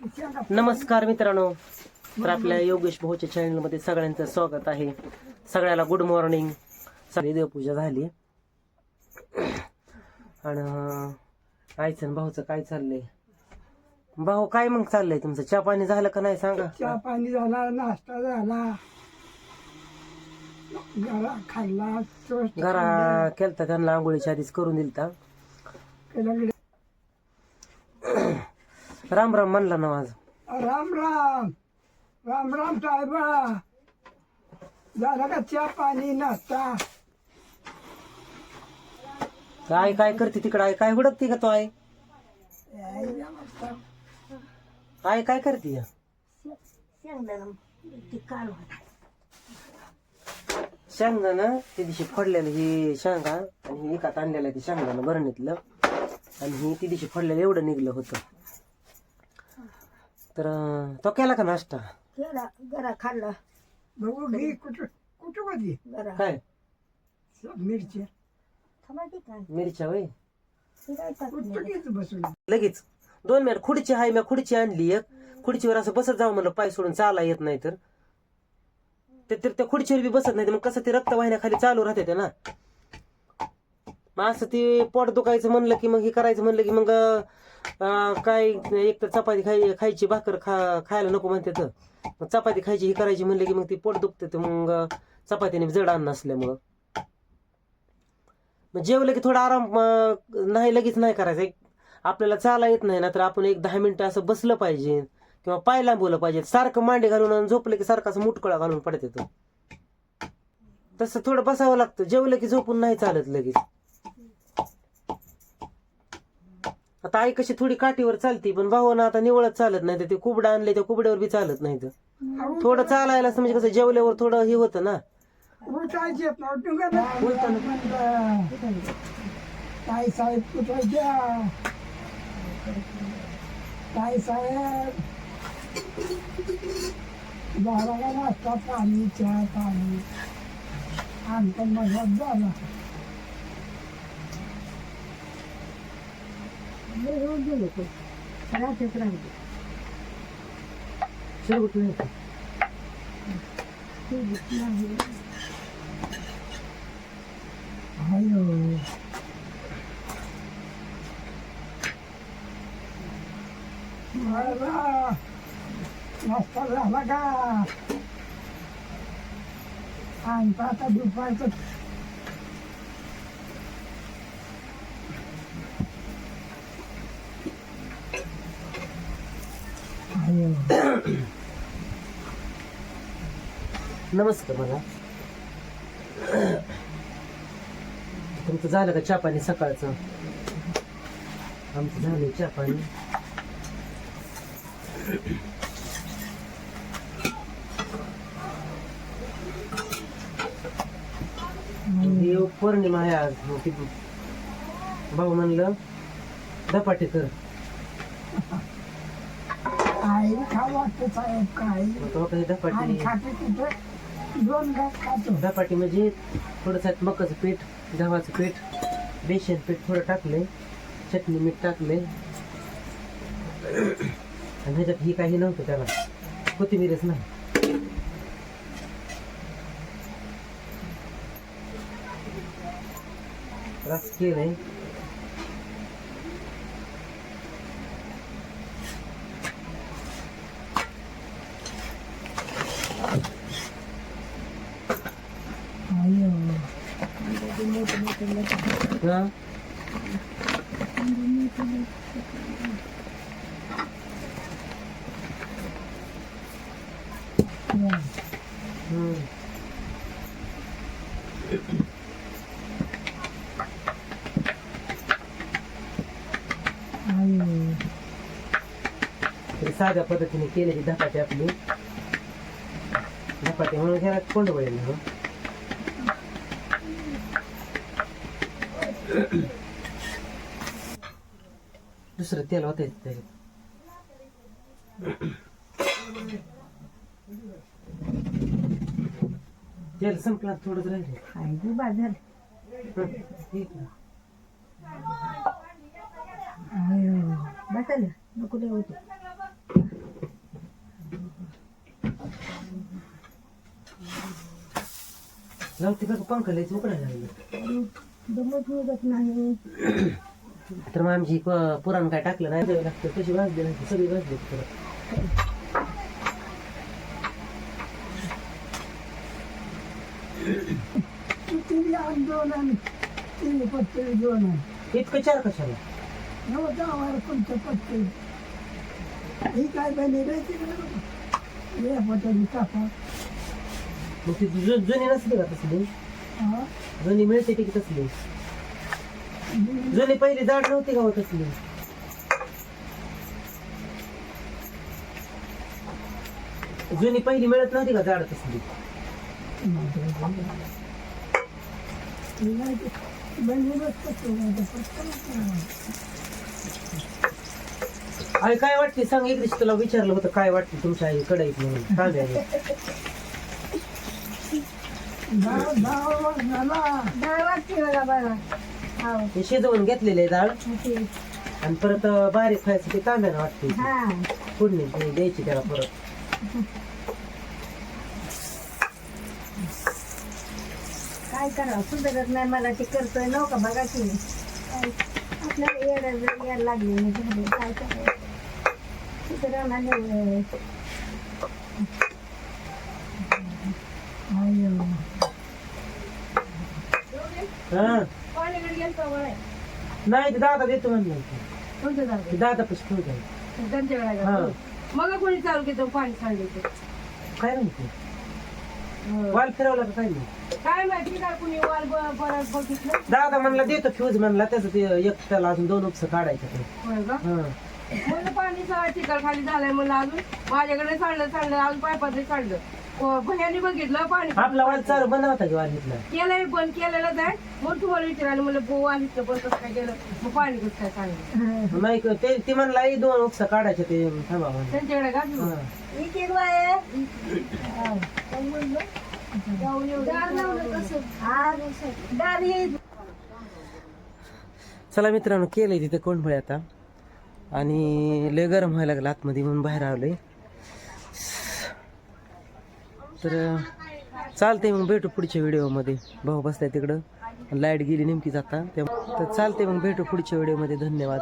नमस्कार मित्रांनो. तर आपल्या योगेश भाऊच्या चॅनलमध्ये सगळ्यांचं स्वागत आहे. सगळ्याला गुड मॉर्निंग सगळी देवपूजा झाली. आणि आणि भाऊचं काय चाललंय? भाऊ काय मग चाललंय तुमचं? चहा पाणी झालं का नाही सांगा? चहा पाणी झाला नाश्ता झाला. घरा खाल्ला घरा केलता त्यांना आंघोळीच्या आधीच करून दिलता. राम राम म्हणला ना माझं. राम राम. राम राम साहेबा. झाला का चहा पाणी नाश्ता? तर आई काय करते तिकडं आई? काय हुडकते का तो आई? आई काय करते? शेंगदाणा त्या दिवशी फोडलेलं ही शेंगा आणि ही एकात आणलेलं ते शेंगदाणा भरणीतलं. आणि ही ती दिवशी फोडलेलं एवढं निघलं होतं. तर तो केला का नाश्ता? केला जरा खाल्ला. बघू घे कुठं कुठं जरा. काय? मिरची. थांबायची काय? मिरच्या वय फिरायचं कुठं घेत बसून? लगेच. दोन मिनिट खुर्ची हाय मी खुर्ची आणली एक. खुर्चीवर असं बसत जाऊ म्हणलं पाय सोडून चाला येत नाही तर. ते तर त्या खुर्चीवर बी बसत नाही तर मग कसं ते रक्तवाहिन्या खाली चालू राहते ते ना? मग असं ते पोट दुखायचं म्हणलं की मग हे करायचं म्हणलं की मग काय एक तर चपाती खाय खायची भाकर खा खायला नको म्हणते तर. मग चपाती खायची ही करायची म्हणलं की मग ती पोट दुखते तर मग चपातीने जड अन्न नसल्यामुळं मग. जेवलं की थोडा आराम नाही लगेच नाही करायचं. एक आपल्याला चाला येत नाही ना तर आपण एक दहा मिनटं असं बसलं पाहिजे किंवा पाय लांबवलं पाहिजे. सारखं मांडे घालून आणि झोपलं की सारखं असं मुटकळा घालून पडते तो. तसं थोडं बसावं लागतं. जेवलं की झोपून नाही चालत लगेच. आता आई कशी थोडी काठीवर चालती पण भाऊ ना आता निवळत चालत नाही तर ते कुबडा आणले त्या कुबड्यावर बी चालत नाही तर थोडं चालायला असं म्हणजे कसं जेवल्यावर थोडं हे होतं ना. येत काय साहेब काय साहेब. नाश्ता पाणी चहा पाणी. आमचा मजाच झाला. येऊन गेलो तो राहतेच राहते शिरगुट नाही का? अयो मला नाश्ता झाला का आमचा आता दुपारचं अयो नमस्कार मला. तुमचं झालं का चहा पाणी सकाळचं? आमचं झालं चहा पाणी. पौर्णिमा आहे आज. भाऊ म्हणलं धपाटे कर. आई वाटतं काय धपाटे दोन घास खातो म्हणजे थोडंसं मकाचं पीठ गव्हाचं पीठ बेसन पीठ थोडं टाकले चटणी मीठ टाकले आणि ह्याच्यात ही काही नव्हतं त्याला. कोथिंबीरच नाही. रस केलंय अयो हा हम्म. अयो तरी साध्या पद्धतीने केलेली धपाटे आपली धपाटे म्हणून घ्यायला कोंड पडेल ना हं. दुसरं तेल होते तेल संपला थोडंच राहिले काय गो बाजार बसायला नको लय होतो लावते बघ पंखा? लयच उकडायला निघत नाही. तर मग आमची प- पुराण काय टाकलं नाही द्यावं लागतं. कशी भाजली नाही सगळी भाजली परत किती दोन आणि तीन पत्ते दोन आहे. इतकं चार कशाला? कोणतं पत्ते? ही काय बनी रे तिकडे पत्त्याची कापा मग ती जु- जुनी नसली का तसली? जुनी मिळते की तसली. जुनी पहिली जाड नव्हती का हो तसली? जुनी पहिली मिळत नव्हती का जाड तसली? अरे काय वाटते? सांग एक दिवशी तुला विचारलं होतं काय वाटते तुमच्या आई कडाईत म्हणून काय डाळ वाटते बघा बघा हो हे शिजवून घेतलेले डाळ. ते आणि परत बारीक खायचं ते कांद्यानं वाटते. हा फोडणी ते द्यायची त्याला परत. काय करावं? सुधारत नाही मला ते करतोय. नव्हता बघा की? काय आपल्याला येडा जर यायला लागली नाही झाले. काय करावं? सुधारणा नाही हा? पाणीकडे गेलतो वळ नाही ते दादा देतो म्हणलं. कोणतं झालं दादा पशी ठेवतो त्यांच्याकडे हा. मग कोणी चालू केलं पाणी सांडले काय म्हणते? वाल फिरवला का काय नाही? काय माहिती काय कुणी वाल ब- परत बघितलं? दादा म्हणला देतो फ्यूज म्हणला त्याचं ते एक त्याला अजून दोन उपस काढायचं ते. होय का? हा. म्हणलं पाणी सगळं चिकल खाली झालंय म्हणलं अजून. माझ्याकडे सांडलं सांडलं अजून पायपातले सांडलं. भैयाने बघितलं पाणी आपला वाल चालू बंद होता की वाल इथला. केलंय बंद केलेलंच आहे मग तुम्हाला विचारायला म्हणलं बो वालीचं बंद कसं काय केलं? मग पाणी कसं काय सांडलं नाही का, ते ते म्हणला "ए, दोन उपस काढायचे ते थांबा. त्यांच्याकडे घातलं हा. एक एक वाय दार येईल चला मित्रांनो केलंय तिथे कोणफळे आता. आणि लय गरम व्हायला लागलं आतमध्ये म्हणून बाहेर आलोय. तर चालते मग भेटू पुढच्या व्हिडिओमध्ये. भाऊ बसलाय तिकडं. लाइट गेली नेमकीच आता त्या- तर चालते मग भेटू पुढच्या व्हिडिओमध्ये. धन्यवाद.